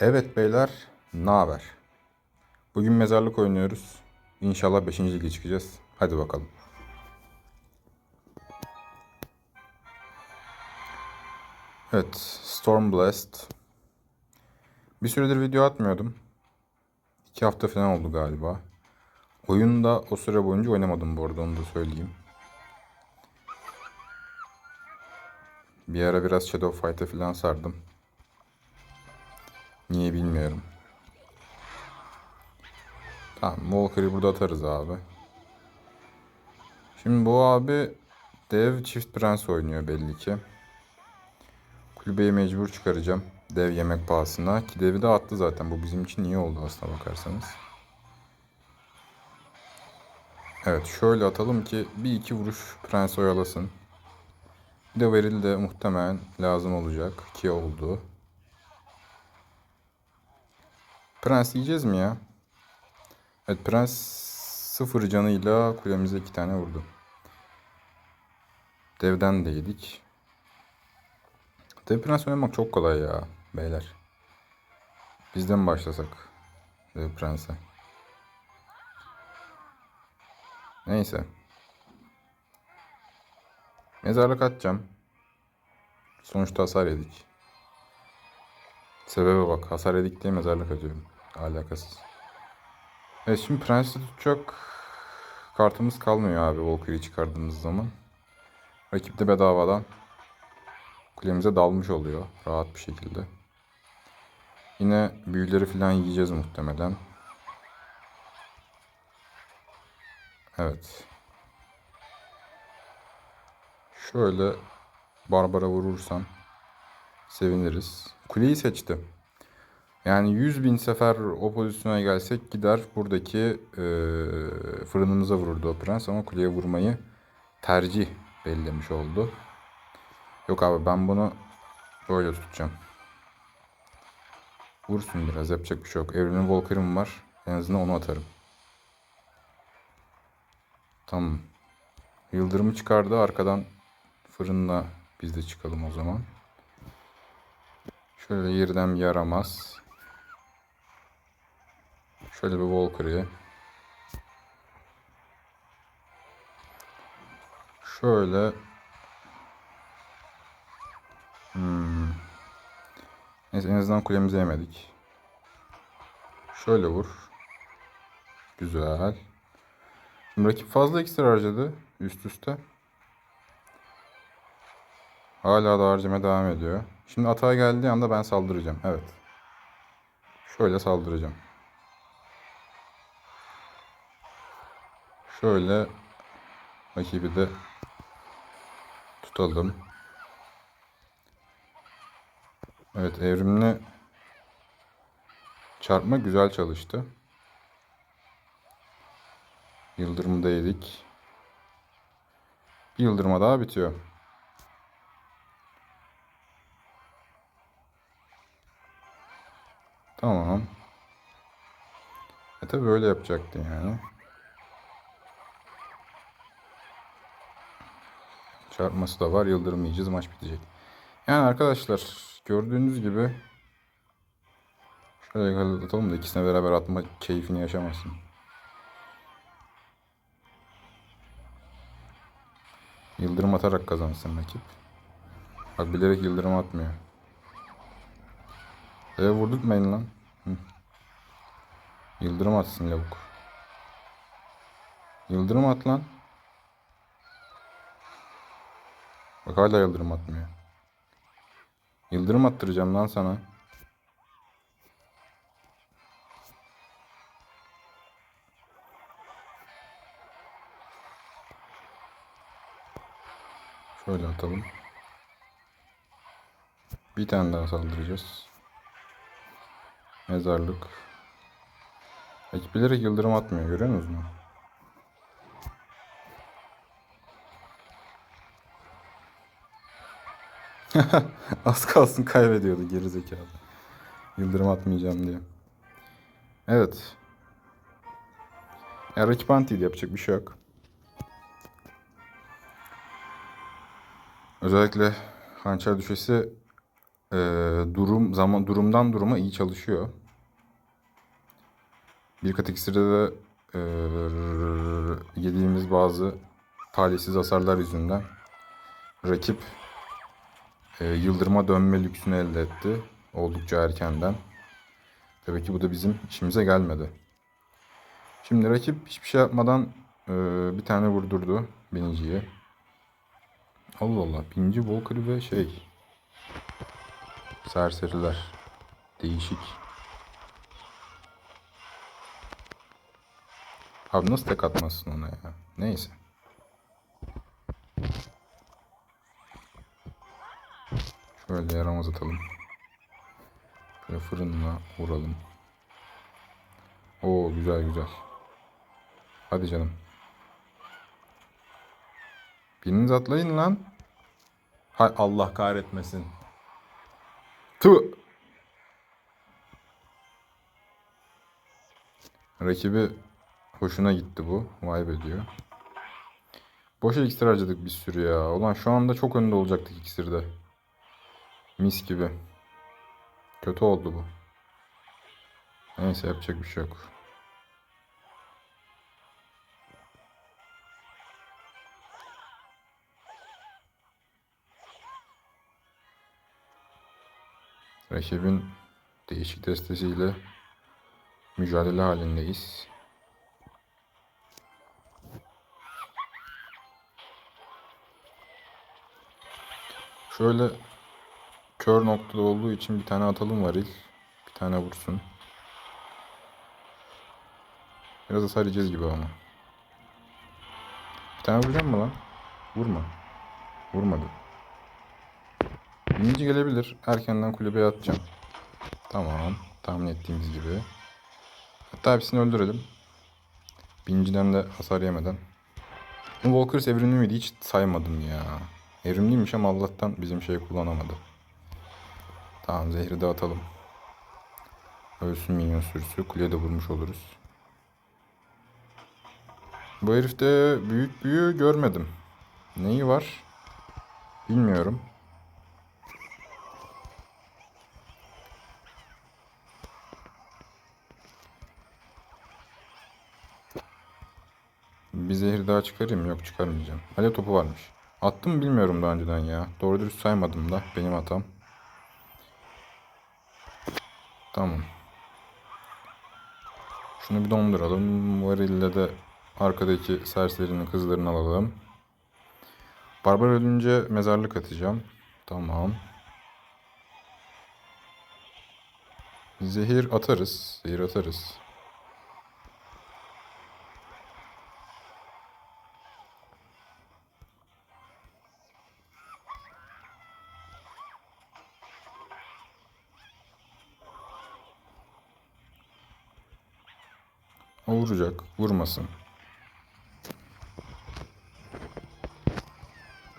Evet beyler, ne haber? Bugün mezarlık oynuyoruz. İnşallah 5. lige çıkacağız. Hadi bakalım. Evet, Stormblast. Bir süredir video atmıyordum. 2 hafta falan oldu galiba. Oyunda o süre boyunca oynamadım bu arada onu da söyleyeyim. Bir ara biraz Shadow Fight'a falan sardım. Niye bilmiyorum. Tamam Walker'ı burada atarız abi. Şimdi bu abi dev çift prens oynuyor belli ki. Kulübeyi mecbur çıkaracağım. Dev yemek pahasına. Ki devi de attı zaten. Bu bizim için iyi oldu aslına bakarsanız. Evet şöyle atalım ki bir iki vuruş prens oyalasın. Bir de veril de muhtemelen lazım olacak ki oldu. Prens yiyeceğiz mi ya? Evet prens sıfır canıyla kulemize iki tane vurdu. Devden de yedik. Dev prens oynamak çok kolay ya beyler. Bizden başlasak dev prense. Neyse. Mezarlık atacağım. Sonuçta hasar yedik. Sebebe bak hasar yedik diye mezarlık atıyorum. Alakasız. Evet şimdi prensi tutacak kartımız kalmıyor abi Valkyrie'yi çıkardığımız zaman. Rakip de bedavadan kulemize dalmış oluyor rahat bir şekilde. Yine büyüleri falan yiyeceğiz muhtemelen. Evet. Şöyle Barbara vurursam seviniriz. Kuleyi seçti. Yani 100 bin sefer o pozisyona gelsek gider buradaki e, fırınımıza vururdu o prens ama kuleye vurmayı tercih bellemiş oldu. Yok abi ben bunu böyle tutacağım. Vursun biraz yapacak bir şey yok. Evrenin Volker'ım var. En azından onu atarım. Tamam. Yıldırımı çıkardı. Arkadan fırınla biz de çıkalım o zaman. Şöyle yerden yaramaz. Şöyle bir Valkyrie. Şöyle. Hmm. Neyse en azından kulemizi yemedik. Şöyle vur. Güzel. Şimdi rakip fazla iksir harcadı üst üste. Hala da harcama devam ediyor. Şimdi atağa geldiği anda ben saldıracağım. Evet. Şöyle saldıracağım. Şöyle rakibi de tutalım. Evet evrimli çarpma güzel çalıştı. Yıldırımı da yedik. Yıldırma daha bitiyor. Tamam. E tabi böyle yapacaktı yani. Çarpması da var. Yıldırım yiyeceğiz. Maç bitecek. Yani arkadaşlar gördüğünüz gibi şöyle atalım da ikisine beraber atma keyfini yaşamasın. Yıldırım atarak kazansın rakip. Bak bilerek yıldırım atmıyor. E vurdurtmayın lan. Hı. Yıldırım atsın lavuk. Yıldırım at lan. Bak hala yıldırım atmıyor. Yıldırım attıracağım lan sana. Şöyle atalım. Bir tane daha saldıracağız. Mezarlık. Bilerek yıldırım atmıyor görüyor musunuz? Az kalsın kaybediyordu geri zekalı. Yıldırım atmayacağım diye. Evet. Ya rakip antiydi yapacak bir şey yok. Özellikle hançer düşesi e, durum zaman durumdan duruma iyi çalışıyor. Bir kat de e, yediğimiz bazı talihsiz hasarlar yüzünden rakip e, yıldırıma dönme lüksünü elde etti. Oldukça erkenden. Tabii ki bu da bizim işimize gelmedi. Şimdi rakip hiçbir şey yapmadan e, bir tane vurdurdu biniciye. Allah Allah. Binici Walker ve şey. Serseriler. Değişik. Abi nasıl tek atmazsın ona ya? Neyse. Şöyle yaramaz atalım. Şöyle fırınla vuralım. Oo güzel güzel. Hadi canım. Biriniz atlayın lan. Hay Allah kahretmesin. Tu. Rakibi hoşuna gitti bu. Vay be diyor. Boşa iksir harcadık bir sürü ya. Ulan şu anda çok önde olacaktık iksirde. Mis gibi. Kötü oldu bu. Neyse yapacak bir şey yok. Rakibin değişik destesiyle mücadele halindeyiz. Şöyle kör noktada olduğu için bir tane atalım varil. Bir tane vursun. Biraz hasar yiyeceğiz gibi ama. Bir tane vuracağım mı lan? Vurma. Vurmadı. Binici gelebilir. Erkenden kulübeye atacağım. Tamam. Tahmin ettiğimiz gibi. Hatta hepsini öldürelim. Biniciden de hasar yemeden. Bu Walkers evrimli miydi? Hiç saymadım ya. Evrimliymiş ama Allah'tan bizim şey kullanamadı. Tamam zehri dağıtalım. Ölsün minyon sürüsü. Kuleye de vurmuş oluruz. Bu herifte büyük büyü görmedim. Neyi var? Bilmiyorum. Bir zehir daha çıkarayım. Yok çıkarmayacağım. Alev topu varmış. Attım bilmiyorum daha önceden ya. Doğru dürüst saymadım da. Benim hatam. Tamam. Şunu bir donduralım. Varille de arkadaki serserinin kızlarını alalım. Barbar ölünce mezarlık atacağım. Tamam. Zehir atarız. Zehir atarız. Vuracak. Vurmasın.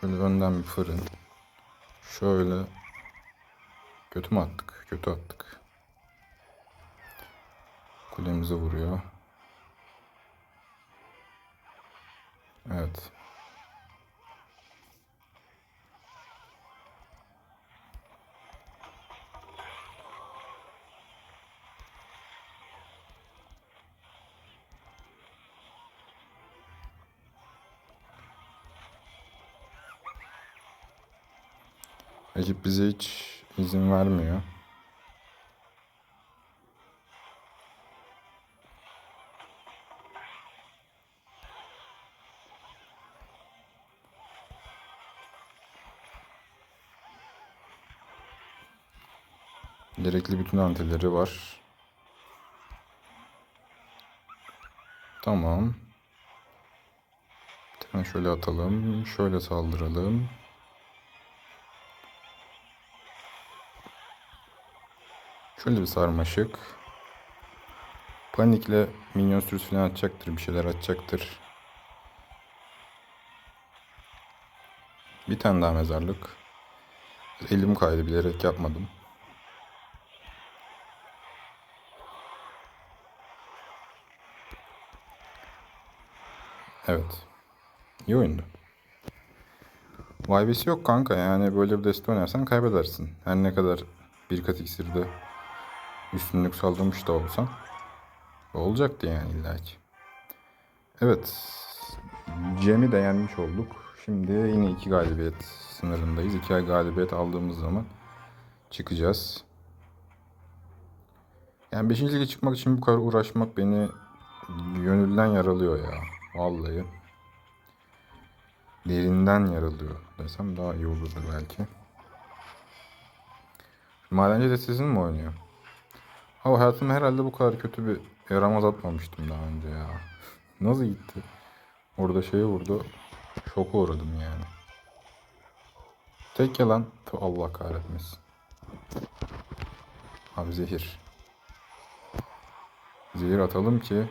Şöyle önden bir fırın. Şöyle. Kötü mü attık? Kötü attık. Kulemize vuruyor. Evet. Rakip bize hiç izin vermiyor. Gerekli bütün antileri var. Tamam. Tane şöyle atalım. Şöyle saldıralım. Şöyle bir sarmaşık. Panikle minyon sürüsü falan atacaktır. Bir şeyler atacaktır. Bir tane daha mezarlık. Elim kaydı bilerek yapmadım. Evet. İyi oyundu. Vaybesi yok kanka yani böyle bir deste oynarsan kaybedersin. Her ne kadar bir kat iksirde üstünlük saldırmış da olsan olacaktı yani illaki. Evet. Cem'i de yenmiş olduk. Şimdi yine iki galibiyet sınırındayız. İki galibiyet aldığımız zaman çıkacağız. Yani 5. lige çıkmak için bu kadar uğraşmak beni gönülden yaralıyor ya. Vallahi. Derinden yaralıyor desem daha iyi olurdu belki. Madenci destesini mi oynuyor? Ama hayatımda herhalde bu kadar kötü bir yaramaz atmamıştım daha önce ya. Nasıl gitti? Orada şeyi vurdu. Şoka uğradım yani. Tek yalan. Tüh, Allah kahretmesin. Abi zehir. Zehir atalım ki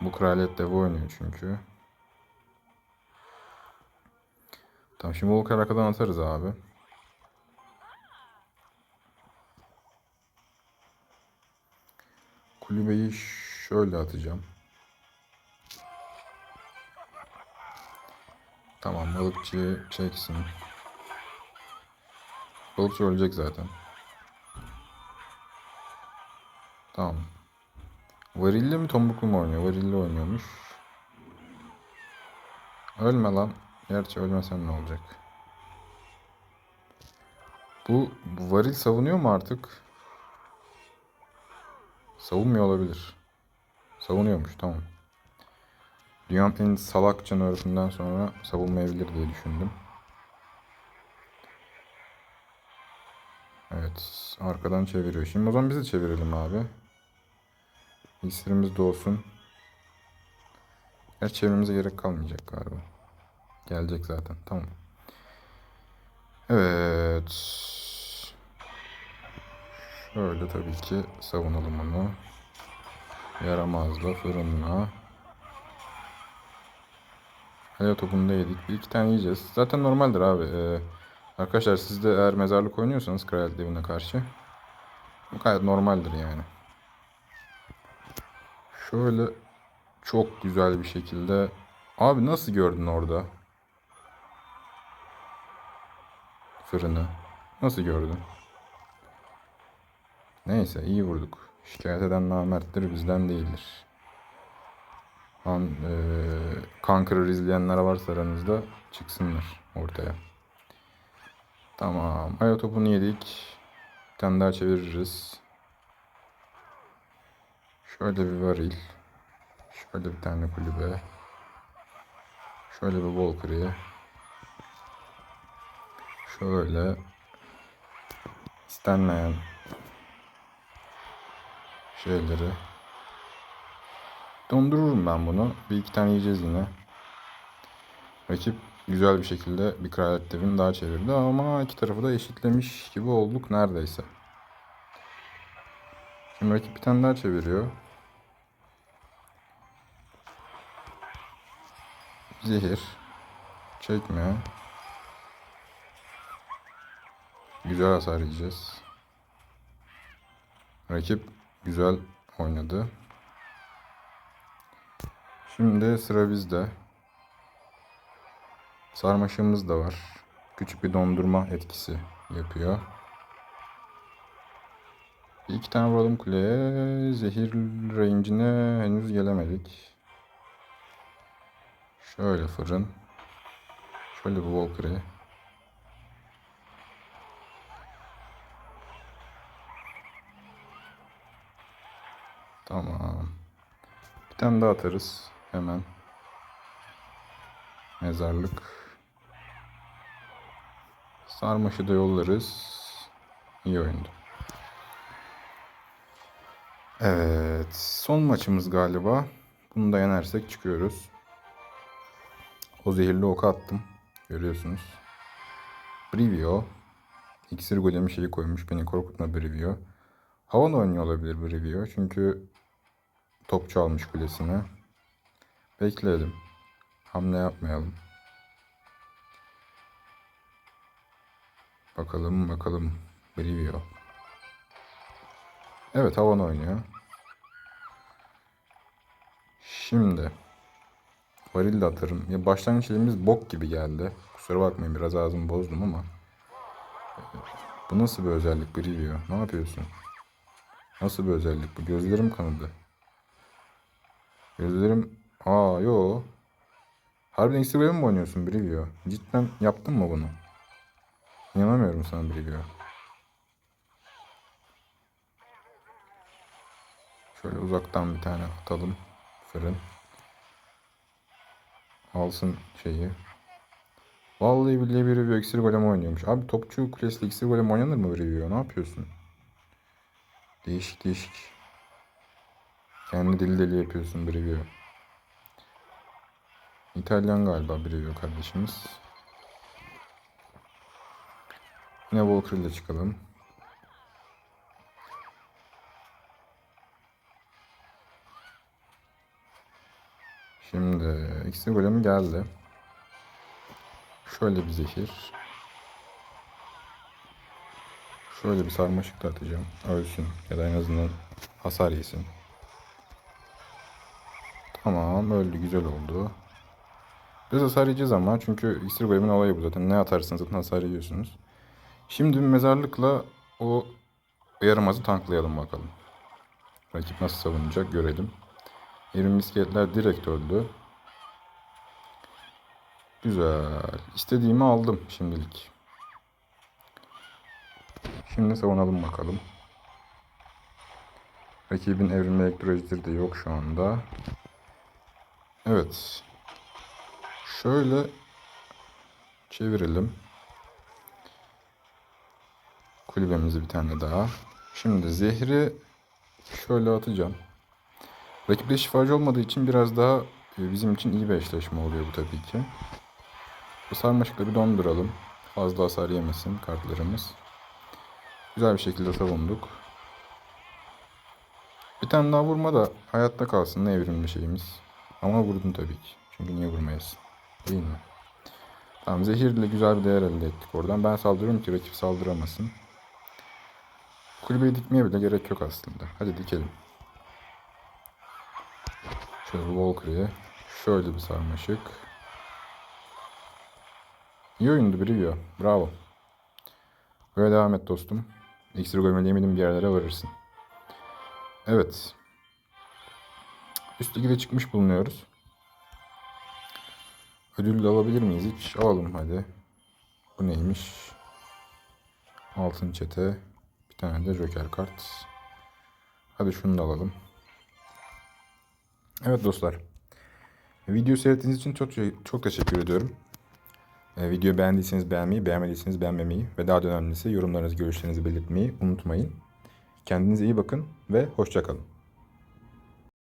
bu kraliyet devi oynuyor çünkü. Tamam şimdi Volker arkadan atarız abi. Kulübeyi şöyle atacağım. Tamam balıkçı çeksin. Balıkçı ölecek zaten. Tamam. Varilli mi tombuklu mu oynuyor? Varilli oynuyormuş. Ölme lan. Gerçi ölmesen ne olacak? Bu varil savunuyor mu artık? Savunmuyor olabilir. Savunuyormuş tamam. Dünyanın en salak canavırından sonra savunmayabilir diye düşündüm. Evet. Arkadan çeviriyor. Şimdi o zaman biz de çevirelim abi. İksirimiz de olsun. Gerçi çevirmemize gerek kalmayacak galiba. Gelecek zaten. Tamam. Evet. Şöyle tabii ki savunalım onu. Yaramazla, fırınla. Hayat topunu yedik. Bir iki tane yiyeceğiz. Zaten normaldir abi. Ee, arkadaşlar siz de eğer mezarlık oynuyorsanız kraliyet devine karşı. Gayet normaldir yani. Şöyle çok güzel bir şekilde. Abi nasıl gördün orada? Fırını. Nasıl gördün? Neyse iyi vurduk. Şikayet eden namerttir bizden değildir. An, e, Conqueror izleyenler varsa aranızda çıksınlar ortaya. Tamam. Aya topunu yedik. Bir tane daha çeviririz. Şöyle bir varil. Şöyle bir tane kulübe. Şöyle bir Valkyrie. Şöyle istenmeyen şeyleri dondururum ben bunu. Bir iki tane yiyeceğiz yine. Rakip güzel bir şekilde bir kraliyet devini daha çevirdi ama iki tarafı da eşitlemiş gibi olduk neredeyse. Şimdi rakip bir tane daha çeviriyor. Zehir. Çekme. Güzel hasar yiyeceğiz. Rakip güzel oynadı. Şimdi sıra bizde. Sarmaşığımız da var. Küçük bir dondurma etkisi yapıyor. Bir iki tane vuralım kuleye. Zehir range'ine henüz gelemedik. Şöyle fırın. Şöyle bir Valkyrie. Tamam. Bir tane daha atarız. Hemen. Mezarlık. Sarmaşı da yollarız. İyi oyundu. Evet. Son maçımız galiba. Bunu da yenersek çıkıyoruz. O zehirli oku attım. Görüyorsunuz. Brivio. İksir golemi şeyi koymuş. Beni korkutma Brivio. Havan oynuyor olabilir Brivio. Çünkü topçu almış kulesine. Bekleyelim. Hamle yapmayalım. Bakalım bakalım. Brivio. Evet havan oynuyor. Şimdi Varil de atarım. Ya başlangıç elimiz bok gibi geldi. Kusura bakmayın biraz ağzımı bozdum ama. Bu nasıl bir özellik Brivio? Ne yapıyorsun? Nasıl bir özellik bu? Gözlerim kanadı. Gözlerim... Aa yo. Harbiden Instagram'ı mı oynuyorsun Brivio? Cidden yaptın mı bunu? İnanamıyorum sana Brivio. Şöyle uzaktan bir tane atalım. Fırın. Alsın şeyi. Vallahi billahi bir review iksir golem oynuyormuş. Abi topçu kulesiyle iksir golem oynanır mı review? Ne yapıyorsun? Değişik değişik. Kendi deli deli yapıyorsun review. İtalyan galiba review kardeşimiz. Yine Walker ile çıkalım. Şimdi iksir golemi geldi. Şöyle bir zehir. Şöyle bir sarmaşık da atacağım. Ölsün ya da en azından hasar yesin. Tamam öldü güzel oldu. Biraz hasar yiyeceğiz ama çünkü iksir golemin olayı bu zaten. Ne atarsınız zaten hasar yiyorsunuz. Şimdi mezarlıkla o yaramazı tanklayalım bakalım. Rakip nasıl savunacak görelim. Evrim iskeletler direkt öldü. Güzel. İstediğimi aldım şimdilik. Şimdi savunalım bakalım. Rakibin evrimli elektrolojisi de yok şu anda. Evet. Şöyle çevirelim. Kulübemizi bir tane daha. Şimdi zehri şöyle atacağım. Rakipte şifacı olmadığı için biraz daha e, bizim için iyi bir eşleşme oluyor bu tabii ki. Bu sarmaşıkla bir donduralım. Fazla hasar yemesin kartlarımız. Güzel bir şekilde savunduk. Bir tane daha vurma da hayatta kalsın ne evrimli şeyimiz. Ama vurdun tabii ki. Çünkü niye vurmayasın? Değil mi? Tamam zehirle güzel bir değer elde ettik oradan. Ben saldırıyorum ki rakip saldıramasın. Kulübeyi dikmeye bile gerek yok aslında. Hadi dikelim. Şöyle Walker'ı. Şöyle bir sarmaşık. İyi oyundu Brivio. Bravo. Böyle devam et dostum. İksir eminim bir yerlere varırsın. Evet. Üst lige çıkmış bulunuyoruz. Ödül alabilir miyiz hiç? Alalım hadi. Bu neymiş? Altın çete. Bir tane de joker kart. Hadi şunu da alalım. Evet dostlar. Video seyrettiğiniz için çok çok teşekkür ediyorum. Ee, videoyu beğendiyseniz beğenmeyi, beğenmediyseniz beğenmemeyi ve daha da önemlisi yorumlarınızı, görüşlerinizi belirtmeyi unutmayın. Kendinize iyi bakın ve hoşçakalın.